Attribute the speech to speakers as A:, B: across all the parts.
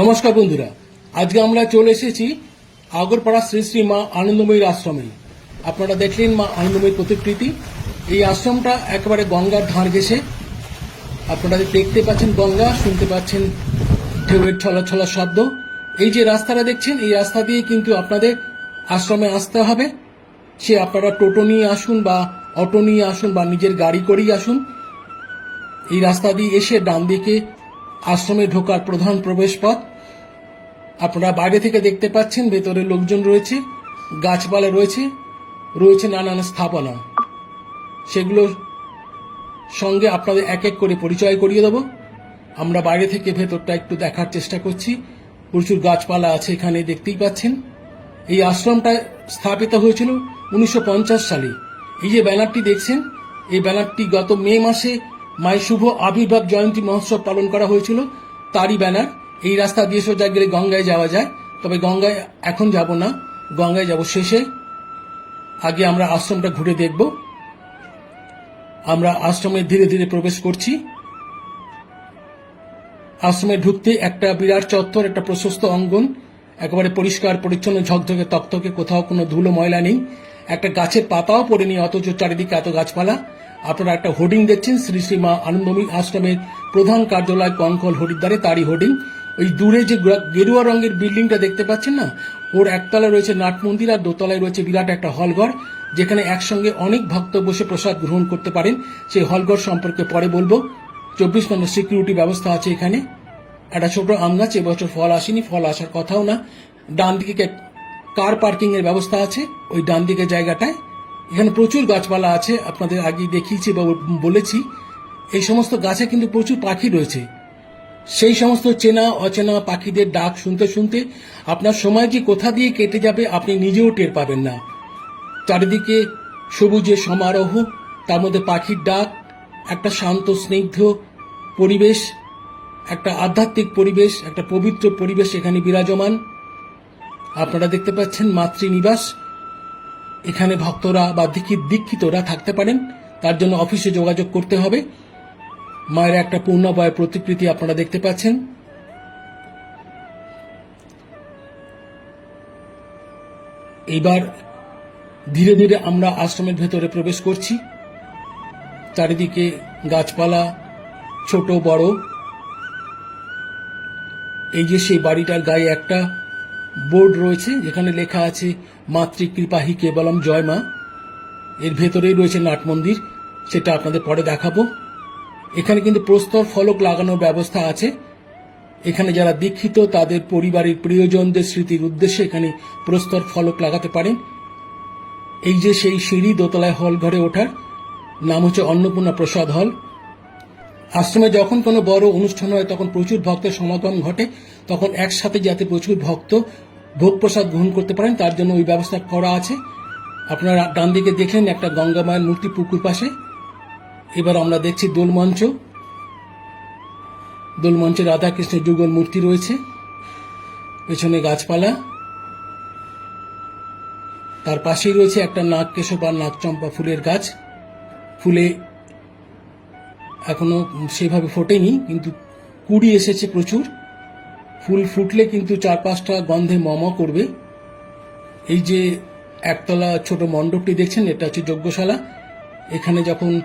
A: নমস্কার বন্ধুরা, আজকে আমরা চলে এসেছি আগরপাড়া শ্রী শ্রী মা আনন্দময়ীর আশ্রমে। আপনারা দেখলেন মা আনন্দময়ীর প্রতিকৃতি। এই আশ্রমটা একেবারে গঙ্গার ধার ঘেসে আপনারা দেখতে পাচ্ছেন গঙ্গা, শুনতে পাচ্ছেন ঢেউয়ের ছলা ছলা শব্দ। এই যে রাস্তাটা দেখছেন, এই রাস্তা দিয়ে কিন্তু আপনাদের আশ্রমে আসতে হবে। সে আপনারা টোটো নিয়ে আসুন বা অটো নিয়ে আসুন বা নিজের গাড়ি করেই আসুন। এই রাস্তা দিয়ে এসে ডান দিকে আশ্রমে ঢোকার প্রধান প্রবেশ পথ আপনারা বাইরে থেকে দেখতে পাচ্ছেন, ভেতরে লোকজন রয়েছে, গাছপালা রয়েছে রয়েছে নানান স্থাপনা। সেগুলোর সঙ্গে আপনাদের এক এক করে পরিচয় করিয়ে দেব। আমরা বাইরে থেকে ভেতরটা একটু দেখার চেষ্টা করছি। প্রচুর গাছপালা আছে এখানে, দেখতেই পাচ্ছেন। এই আশ্রমটা স্থাপিত হয়েছিল উনিশশো পঞ্চাশ সালে। এই যে ব্যানারটি দেখছেন, এই ব্যানারটি গত মে মাসে মায়ের শুভ আবির্ভাব জয়ন্তী মহোৎসব পালন করা হয়েছিল। তারই ব্যানার, এই রাস্তা দিয়ে সোজা গেলে গঙ্গায় যাওয়া যায়। তবে গঙ্গায় এখন যাব না, গঙ্গায় যাব শেষে। আগে আমরা আশ্রমটা ঘুরে দেখব। আমরা আশ্রমে ধীরে ধীরে প্রবেশ করছি। আশ্রমে ঢুকতে একটা বিরাট চত্বর, একটা প্রশস্ত অঙ্গন, একেবারে পরিষ্কার, পরিচ্ছন্ন, ঝকঝকে, তকতকে, কোথাও কোনো ধুলো, ময়লা নেই। একটা গাছের পাতাও পড়েনি, অথচ চারিদিকে এত গাছপালা। আপনারা একটা হোর্ডিং দেখছেন, শ্রী শ্রী মা আনন্দমী আশ্রমের প্রধান কার্যালয় কঙ্কল হরিদ্বারে তারই হোর্ডিং। ওই দূরে যে গেরুয়া রঙের বিল্ডিংটা দেখতে পাচ্ছেন না, ওর একতলায় রয়েছে নাট মন্দির আর দোতলায় রয়েছে বিরাট একটা হলঘর, যেখানে একসঙ্গে অনেক ভক্ত বসে প্রসাদ গ্রহণ করতে পারেন। সেই হলঘর সম্পর্কে পরে বলব। চব্বিশ ঘণ্টা সিকিউরিটি ব্যবস্থা আছে এখানে। একটা ছোট আম গাছ, এবছর ফল আসেনি, ফল আসার কথাও না। ডান দিকে কার পার্কিং এর ব্যবস্থা আছে, ওই ডান দিকে জায়গাটায়। এখানে প্রচুর গাছপালা আছে, আপনাদের আগে দেখিয়েছি বা বলেছি। এই সমস্ত গাছে কিন্তু প্রচুর পাখি রয়েছে। সেই সমস্ত চেনা, অচেনা পাখিদের ডাক শুনতে শুনতে আপনার সময় যে কোথা দিয়ে কেটে যাবে আপনি নিজেও টের পাবেন না। চারিদিকে সবুজের সমারোহ, তার মধ্যে পাখির ডাক, একটা শান্ত, স্নিগ্ধ পরিবেশ, একটা আধ্যাত্মিক পরিবেশ, একটা পবিত্র পরিবেশ এখানে বিরাজমান। আপনারা দেখতে পাচ্ছেন মাতৃনিবাস। এখানে ভক্তরা বা দীক্ষিত দীক্ষিতরা থাকতে পারেন। তার জন্য অফিসে যোগাযোগ করতে হবে। মায়ের একটা পূর্ণবয় প্রতিকৃতি আপনারা দেখতে পাচ্ছেন। এইবার ধীরে ধীরে আমরা আশ্রমের ভেতরে প্রবেশ করছি। চারিদিকে গাছপালা, ছোট, বড়। এই যে সেই বাড়িটার গায়ে একটা বোর্ড রয়েছে, যেখানে লেখা আছে মাতৃকৃপাহি কেবলম জয় মা। এর ভেতরেই রয়েছে নাট মন্দির, সেটা আপনাদের পরে দেখাবো। এখানে কিন্তু প্রস্তর ফলক লাগানোর ব্যবস্থা আছে। এখানে যারা দীক্ষিত, তাদের পরিবারের প্রিয়জনদের স্মৃতির উদ্দেশ্যে এখানে প্রস্তর ফলক লাগাতে পারেন। এই যে সেই সিঁড়ি দোতলায় হল ঘরে ওঠার, নাম হচ্ছে অন্নপূর্ণা প্রসাদ হল। আশ্রমে যখন কোনো বড় অনুষ্ঠান হয়, তখন প্রচুর ভক্তের সমাগম ঘটে, তখন একসাথে যাতে প্রচুর ভক্ত ভোগ প্রসাদ গ্রহণ করতে পারেন, তার জন্য ওই ব্যবস্থা করা আছে। আপনারা ডান দিকে দেখলেন একটা গঙ্গা মায়ের মূর্তি পুকুর পাশে। এবার আমরা দেখছি দোলমঞ্চ দোলমঞ্চে রাধাকৃষ্ণের যুগল মূর্তি রয়েছে। পেছনে গাছপালা। তার পাশেই রয়েছে একটা নাগ কেশব আর নাগচম্পা ফুলের গাছ। ফুলে এখনও সেভাবে ফোটেনি, কিন্তু কুড়ি এসেছে প্রচুর। ফুল ফুটলে কিন্তু চার পাঁচটা গন্ধে মম করবে। এই যে একতলা ছোট মণ্ডপটি দেখছেন, এটা হচ্ছে যজ্ঞশালা। এখানে যখন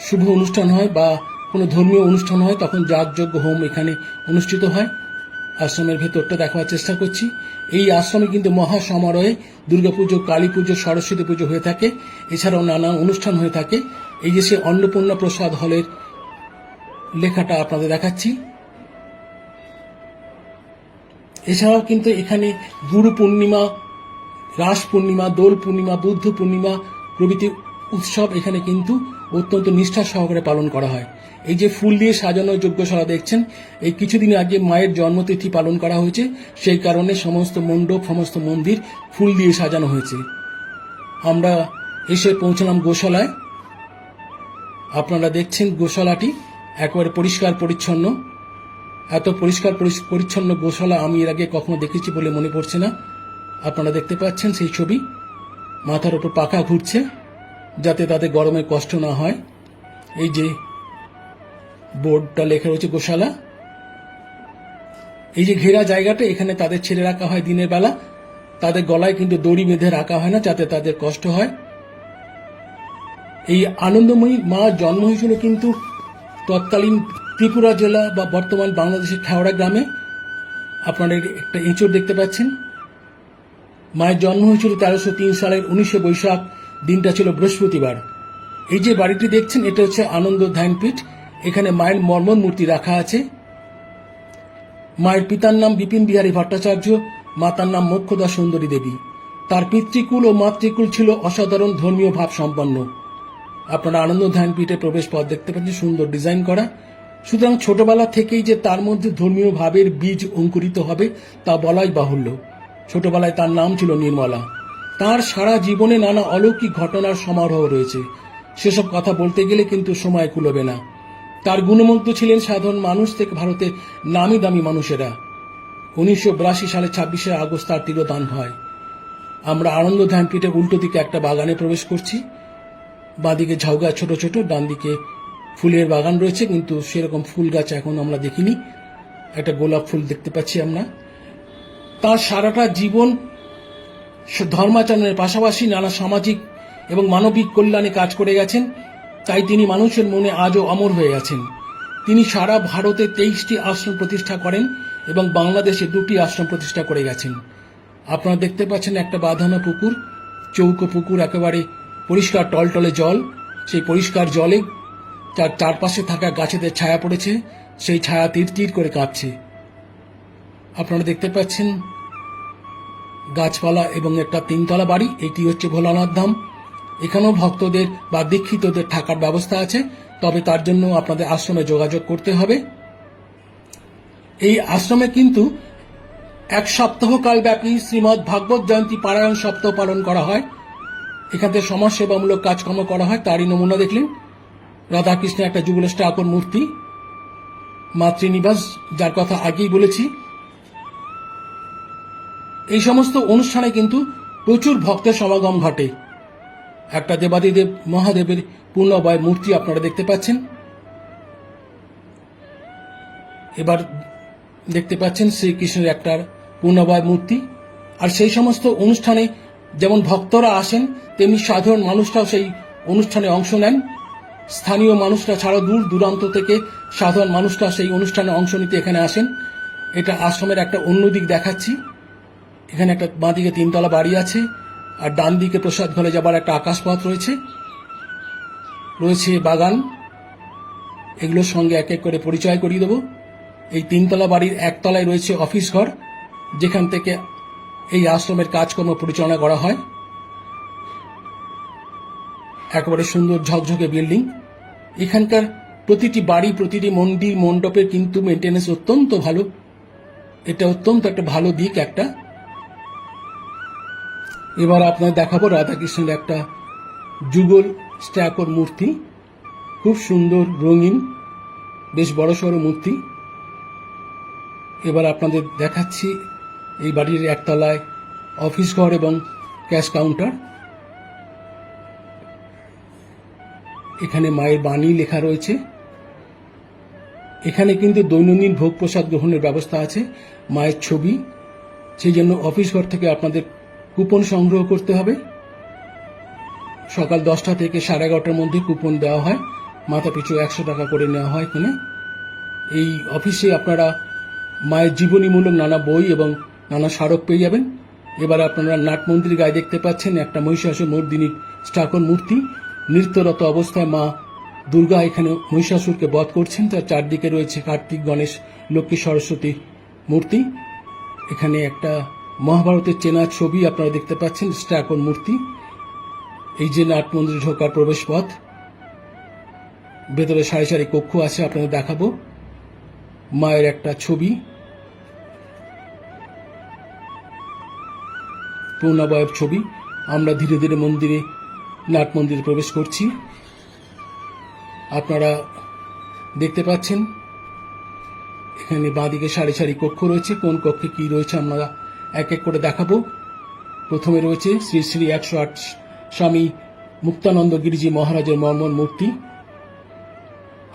A: শুভ অনুষ্ঠান হয় বা কোনো ধর্মীয় অনুষ্ঠান হয়, তখন যাগযজ্ঞ হোম এখানে অনুষ্ঠিত হয়। আশ্রমের ভেতরটা দেখার চেষ্টা করছি। এই আশ্রমে কিন্তু মহা সমারোহে দুর্গাপুজো কালী পুজো সরস্বতী পুজো হয়ে থাকে। এছাড়াও নানা অনুষ্ঠান হয়ে থাকে। এই যে সে অন্নপূর্ণা প্রসাদ হলের লেখাটা আপনাদের দেখাচ্ছি। এছাড়াও কিন্তু এখানে গুরু পূর্ণিমা, রাস পূর্ণিমা, দোল পূর্ণিমা, বুদ্ধ পূর্ণিমা প্রভৃতি উৎসব এখানে কিন্তু অত্যন্ত নিষ্ঠা সহকারে পালন করা হয়। এই যে ফুল দিয়ে সাজানো যজ্ঞশালা দেখছেন, এই কিছুদিন আগে মায়ের জন্মতিথি পালন করা হয়েছে, সেই কারণে সমস্ত মণ্ডপ, সমস্ত মন্দির ফুল দিয়ে সাজানো হয়েছে। আমরা এসে পৌঁছলাম গোশালায়। আপনারা দেখছেন গোশালাটি একেবারে পরিষ্কার, পরিচ্ছন্ন। এত পরিষ্কার পরিচ্ছন্ন গোশালা আমি এর আগে কখনো দেখেছি বলে মনে পড়ছে না। আপনারা দেখতে পাচ্ছেন সেই ছবি। মাথার ওপর পাখা ঘুরছে, যাতে তাদের গরমে কষ্ট না হয়। এই যে বোর্ডটা লেখা রয়েছে গোশালা। এই যে ঘেরা জায়গাটা, এখানে তাদের ছেড়ে রাখা হয় দিনের বেলা। তাদের গলায় কিন্তু দড়ি বেঁধে রাখা হয় না, যাতে তাদের কষ্ট হয়। এই আনন্দময়ী মা জন্ম হয়েছিল কিন্তু তৎকালীন ত্রিপুরা জেলা বা বর্তমান বাংলাদেশের খেওড়া গ্রামে আপনারা একটা এঁচড় দেখতে পাচ্ছেন। মায়ের জন্ম হয়েছিল তেরোশো তিন সালের উনিশে বৈশাখ, দিনটা ছিল বৃহস্পতিবার। এই যে বাড়িটি দেখছেন, এটা হচ্ছে আনন্দ ধ্যানপীঠ এখানে মায়ের মর্মন মূর্তি রাখা আছে। মায়ের পিতার নাম বিপিন বিহারী ভট্টাচার্য, মাতার নাম মোক্ষদা সুন্দরী দেবী। তার পিতৃকুল ও মাতৃকুল ছিল অসাধারণ ধর্মীয় ভাব সম্পন্ন। আপনারা আনন্দ ধ্যানপীঠে প্রবেশ পথ দেখতে পাচ্ছেন, সুন্দর ডিজাইন করা। সুতরাং ছোটবেলা থেকেই যে তার মধ্যে ধর্মীয় ভাবের বীজ অঙ্কুরিত হবে তা বলাই বাহুল্য। ছোটবেলায় তার নাম ছিল নির্মলা। তার সারা জীবনে নানা অলৌকিক ঘটনার সমারোহ রয়েছে। সেসব কথা বলতে গেলে কিন্তু সময় কুলবে না। তার গুণমুগ্ধ ছিলেন সাধারণ মানুষ থেকে ভারতের নামি দামি মানুষেরা। উনিশশো বিরাশি সালে ছাব্বিশে আগস্ট তার তিরোদান হয়। আমরা আনন্দ ধ্যানপীঠে উল্টো দিকে একটা বাগানে প্রবেশ করছি। বাঁদিকে ঝাউগা ছোট ছোট ডান দিকে ফুলের বাগান রয়েছে, কিন্তু সেরকম ফুল গাছ এখন আমরা দেখিনি। একটা গোলাপ ফুল দেখতে পাচ্ছি আমরা। তার সারাটা জীবন ধর্মাচরণের পাশাপাশি নানা সামাজিক এবং মানবিক কল্যাণে কাজ করে গেছেন। তাই তিনি মানুষের মনে আজও অমর হয়ে আছেন। তিনি সারা ভারতে তেইশটি আশ্রম প্রতিষ্ঠা করেন এবং বাংলাদেশে দুটি আশ্রম প্রতিষ্ঠা করে গেছেন। আপনারা দেখতে পাচ্ছেন একটা বাঁধানো পুকুর, চৌকো পুকুর, একেবারে পরিষ্কার টলটলে জল। সেই পরিষ্কার জলে তার চারপাশে থাকা গাছেদের ছায়া পড়েছে, সেই ছায়া তীর তীর করে কাঁপছে। আপনারা দেখতে পাচ্ছেন গাছপালা এবং একটা তিনতলা বাড়ি, এটি হচ্ছে ভোলানাথ ধাম। এখানেও ভক্তদের বা দীক্ষিতদের থাকার ব্যবস্থা আছে, তবে তার জন্য আপনাদের আশ্রমে যোগাযোগ করতে হবে। এই আশ্রমে কিন্তু এক সপ্তাহ কাল ব্যাপী শ্রীমৎ ভাগবত জয়ন্তী পারায়ণ সপ্তাহ পালন করা হয়। এখান থেকে সমাজসেবামূলক কাজকর্ম করা হয়, তারই নমুনা দেখলেন। রাধাকৃষ্ণের একটা যুগল ঠাকুর মূর্তি, মাতৃনিবাস, যার কথা আগেই বলেছি। এই সমস্ত অনুষ্ঠানে কিন্তু প্রচুর ভক্তের সমাগম ঘটে। একটা দেবাদিদেব, মহাদেবের পূর্ণবয় মূর্তি আপনারা দেখতে পাচ্ছেন। এবার দেখতে পাচ্ছেন শ্রীকৃষ্ণের একটা পূর্ণবয় মূর্তি। আর সেই সমস্ত অনুষ্ঠানে যেমন ভক্তরা আসেন, তেমনি সাধারণ মানুষরাও সেই অনুষ্ঠানে অংশ নেন। স্থানীয় মানুষরা ছাড়া দূর দূরান্ত থেকে সাধারণ মানুষরা সেই অনুষ্ঠানে অংশ নিতে এখানে আসেন। এটা আশ্রমের একটা অন্য দিক দেখাচ্ছি। এখানে একটা বাঁদিকে তিনতলা বাড়ি আছে আর ডান দিকে প্রসাদ ঘরে যাবার একটা আকাশপথ রয়েছে। রয়েছে বাগান। এগুলোর সঙ্গে এক এক করে পরিচয় করিয়ে দেবো। এই তিনতলা বাড়ির একতলায় রয়েছে অফিস ঘর, যেখান থেকে এই আশ্রমের কাজকর্ম পরিচালনা করা হয়। একেবারে সুন্দর ঝকঝকে বিল্ডিং। এখানকার প্রতিটি বাড়ি, প্রতিটি মন্দির মণ্ডপের কিন্তু মেনটেন্যান্স অত্যন্ত ভালো। এটা অত্যন্ত একটা ভালো দিক একটা। এবার আপনার দেখাবো রাধাকৃষ্ণের একটা যুগল স্ট্যাকর মূর্তি। খুব সুন্দর রঙিন, বেশ বড় সড়ো মূর্তি। এবার আপনাদের দেখাচ্ছি এই বাড়ির একতলায় অফিস ঘর এবং ক্যাশ কাউন্টার। এখানে মায়ের বাণী লেখা রয়েছে। এখানে কিন্তু দৈনন্দিন ভোগ প্রসাদ গ্রহণের ব্যবস্থা আছে, মায়ের ছবি। সেই জন্য অফিস ঘর থেকে আপনাদের কুপন সংগ্রহ করতে হবে। সকাল দশটা থেকে সাড়ে এগারোটার মধ্যে কুপন দেওয়া হয়। মাথা পিছু একশো টাকা করে নেওয়া হয় এখানে। এই অফিসে আপনারা মায়ের জীবনীমূলক নানা বই এবং নানা স্মারক পেয়ে যাবেন। এবার আপনারা নাট মন্দির গায়ে দেখতে পাচ্ছেন একটা মহিষাসুর মর্দিনী স্টাকন মূর্তি। নৃত্যরত অবস্থায় মা দুর্গা এখানে মহিষাসুরকে বধ করছেন। তার চারদিকে রয়েছে কার্তিক, গণেশ, লক্ষ্মী, সরস্বতী মূর্তি। এখানে একটা মহাভারতের চেনা ছবি আপনারা দেখতে পাচ্ছেন স্ট্যাকন মূর্তি। এই যে নাট মন্দিরে ঢোকার প্রবেশ পথ ভেতরে সারি সারি কক্ষ আছে, আপনাদের দেখাবো। মায়ের একটা ছবি। পূর্ণাবয়ব ছবি। আমরা ধীরে ধীরে মন্দিরে নাট মন্দিরে প্রবেশ করছি। আপনারা দেখতে পাচ্ছেন, এখানে বাঁদিকে সারি সারি কক্ষ রয়েছে। কোন কক্ষে কি রয়েছে আমরা এক এক করে দেখাবো। প্রথমে রয়েছে শ্রী শ্রী একশো আট স্বামী মুক্তানন্দ গিরিজি মহারাজের মর্মন মূর্তি।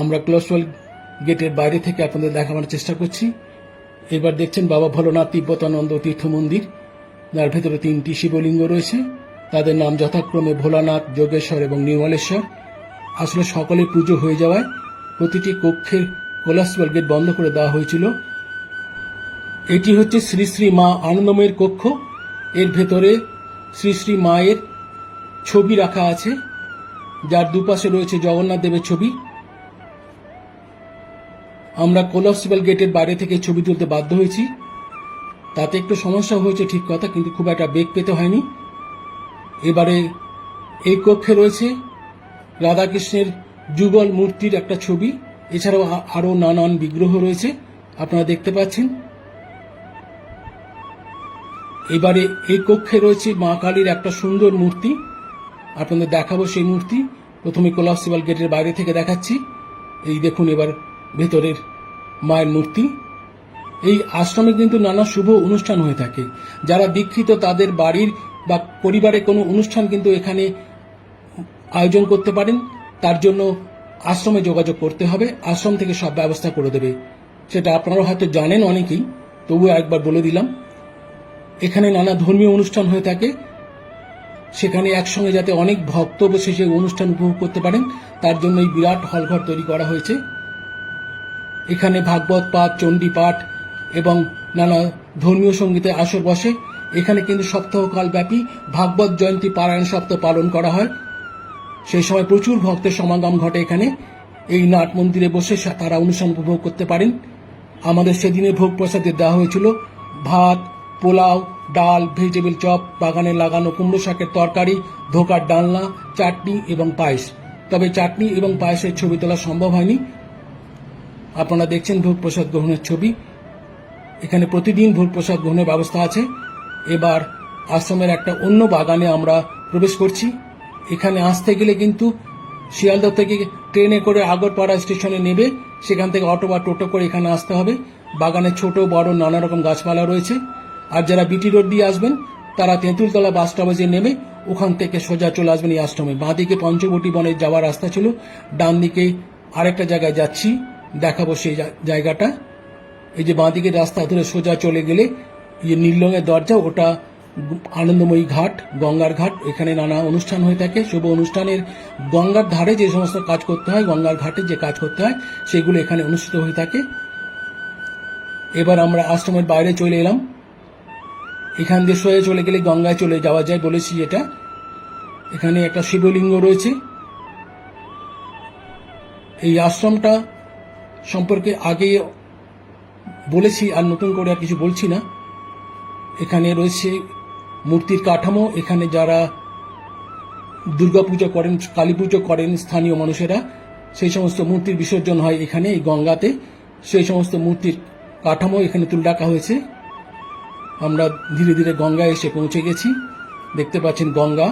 A: আমরা ক্লোস্টল গেটের বাইরে থেকে আপনাদের দেখাবার চেষ্টা করছি। এবার দেখছেন বাবা ভোলানাথ তিব্বতানন্দ তীর্থ মন্দির। যার ভেতরে তিনটি শিবলিঙ্গ রয়েছে। তাদের নাম যথাক্রমে ভোলানাথ, যোগেশ্বর এবং নির্মলেশ্বর। আসলে সকলের পুজো হয়ে যাওয়ায় প্রতিটি কক্ষের কোলাস্ট্রল গেট বন্ধ করে দেওয়া হয়েছিল। এটি হচ্ছে শ্রী শ্রী মা আনন্দময়ের কক্ষ। এর ভেতরে শ্রী শ্রী মায়ের ছবি রাখা আছে। যার দুপাশে রয়েছে জগন্নাথ দেবের ছবি। আমরা কোলাপসিবল গেটের বাইরে থেকে ছবি তুলতে বাধ্য হয়েছি। তাতে একটু সমস্যা হয়েছে ঠিক কথা, কিন্তু খুব একটা বেগ পেতে হয়নি। এবারে এই কক্ষে রয়েছে রাধাকৃষ্ণের যুগল মূর্তির একটা ছবি। এছাড়াও আরও নানান বিগ্রহ রয়েছে। আপনারা দেখতে পাচ্ছেন। এবারে এই কক্ষে রয়েছে মা কালীর একটা সুন্দর মূর্তি। আপনাদের দেখাবো সেই মূর্তি। প্রথমে কোলাপসিবল গেটের বাইরে থেকে দেখাচ্ছি। এই দেখুন এবার ভেতরের মায়ের মূর্তি। এই আশ্রমে কিন্তু নানা শুভ অনুষ্ঠান হয়ে থাকে। যারা দীক্ষিত তাদের বাড়ির বা পরিবারে কোনো অনুষ্ঠান কিন্তু এখানে আয়োজন করতে পারেন, তার জন্য আশ্রমে যোগাযোগ করতে হবে, আশ্রম থেকে সব ব্যবস্থা করে দেবে। সেটা আপনারা হয়তো জানেন অনেকেই তবুও একবার বলে দিলাম। এখানে নানা ধর্মীয় অনুষ্ঠান হয়ে থাকে, সেখানে একসঙ্গে যাতে অনেক ভক্ত বসে সেই অনুষ্ঠান উপভোগ করতে পারেন, তার জন্য এই বিরাট হলঘর তৈরি করা হয়েছে। এখানে ভাগবত পাঠ চণ্ডী পাঠ এবং নানা ধর্মীয় সঙ্গীতের আসর বসে এখানে কিন্তু সপ্তাহকাল ব্যাপী ভাগবত জয়ন্তী পারায়ণ সপ্তাহ পালন করা হয়। সেই সময় প্রচুর ভক্তের সমাগম ঘটে এখানে। এই নাট মন্দিরে বসে তারা অনুষ্ঠান উপভোগ করতে পারেন। আমাদের সেদিনে ভোগ প্রসাদে দেওয়া হয়েছিল ভাত, পোলাও, ডাল, ভেজিটেবল চপ, বাগানে লাগানো কুমড়ো শাকের তরকারি, ধোকার ডালনা, চাটনি এবং পায়েস। তবে চাটনি এবং পায়েসের ছবি তোলা সম্ভব হয়নি। আপনারা দেখছেন ভোগ প্রসাদ গ্রহণের ছবি। এখানে প্রতিদিন ভোগ প্রসাদ গ্রহণের ব্যবস্থা আছে। এবার আশ্রমের একটা অন্য বাগানে আমরা প্রবেশ করছি। এখানে আসতে গেলে কিন্তু শিয়ালদহ থেকে ট্রেনে করে আগরপাড়া স্টেশনে নেবে, সেখান থেকে অটো বা টোটো করে এখানে আসতে হবে। বাগানে ছোট, বড়, নানা রকম গাছপালা রয়েছে। আর যারা বিটি রোড দিয়ে আসবেন, তারা তেঁতুলতলা বাস স্টপেজে নেমে ওখান থেকে সোজা চলে আসবেন এই আশ্রমে। বাঁদিকে পঞ্চবটি বনে যাওয়ার রাস্তা ছিল ডান দিকে আরেকটা জায়গায় যাচ্ছি, দেখাবো সেই জায়গাটা। এই যে বাঁদিকে রাস্তা ধরে সোজা চলে গেলে যে নীল রঙের দরজা, ওটা আনন্দময়ী ঘাট, গঙ্গার ঘাট, এখানে নানা অনুষ্ঠান হয়ে থাকে। শুভ অনুষ্ঠানের গঙ্গার ধারে যে সমস্ত কাজ করতে হয়, গঙ্গার ঘাটে যে কাজ করতে হয়, সেগুলো এখানে অনুষ্ঠিত হয়ে থাকে। এবার আমরা আশ্রমের বাইরে চলে এলাম। এখান দিয়ে সোজা চলে গেলে গঙ্গায় চলে যাওয়া যায় বলেছি এটা। এখানে একটা শিবলিঙ্গ রয়েছে। এই আশ্রমটা সম্পর্কে আগে বলেছি আর নতুন করে আর কিছু বলছি না। এখানে রয়েছে মূর্তির কাঠামো। এখানে যারা দুর্গাপুজো করেন কালী পুজো করেন স্থানীয় মানুষেরা, সেই সমস্ত মূর্তির বিসর্জন হয় এখানে এই গঙ্গাতে। সেই সমস্ত মূর্তির কাঠামো এখানে তুলে রাখা হয়েছে। আমরা ধীরে ধীরে গঙ্গায় এসে পৌঁছে গেছি। দেখতে পাচ্ছেন গঙ্গা।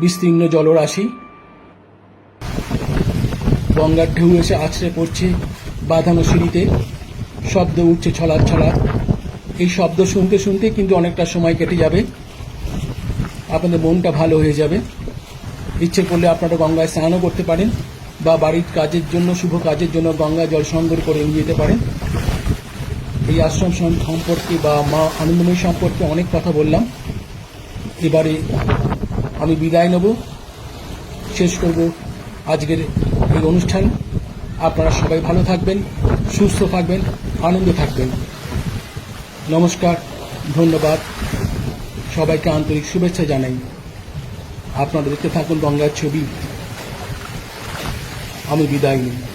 A: বিস্তীর্ণ জলরাশি। গঙ্গার ঢেউ এসে আছড়ে পড়ছে বাঁধানো সিঁড়িতে। শব্দ উঠছে ছলার ছলার এই শব্দ শুনতে শুনতে কিন্তু অনেকটা সময় কেটে যাবে। আপনাদের মনটা ভালো হয়ে যাবে। ইচ্ছে করলে আপনারা গঙ্গায় স্নানও করতে পারেন বা বাড়ির কাজের জন্য, শুভ কাজের জন্য গঙ্গা জল সংগ্রহ করে নিয়ে যেতে পারেন। এই আশ্রম সম- সম্পর্কে বা মা আনন্দময়ী সম্পর্কে অনেক কথা বললাম। এবারে আমি বিদায় নেব। শেষ করব আজকের এই অনুষ্ঠান। আপনারা সবাই ভালো থাকবেন, সুস্থ থাকবেন। আনন্দে থাকবেন। নমস্কার, ধন্যবাদ। সবাইকে আন্তরিক শুভেচ্ছা জানাই। আপনারা দেখতে থাকুন গঙ্গার ছবি। আমি বিদায় নিই।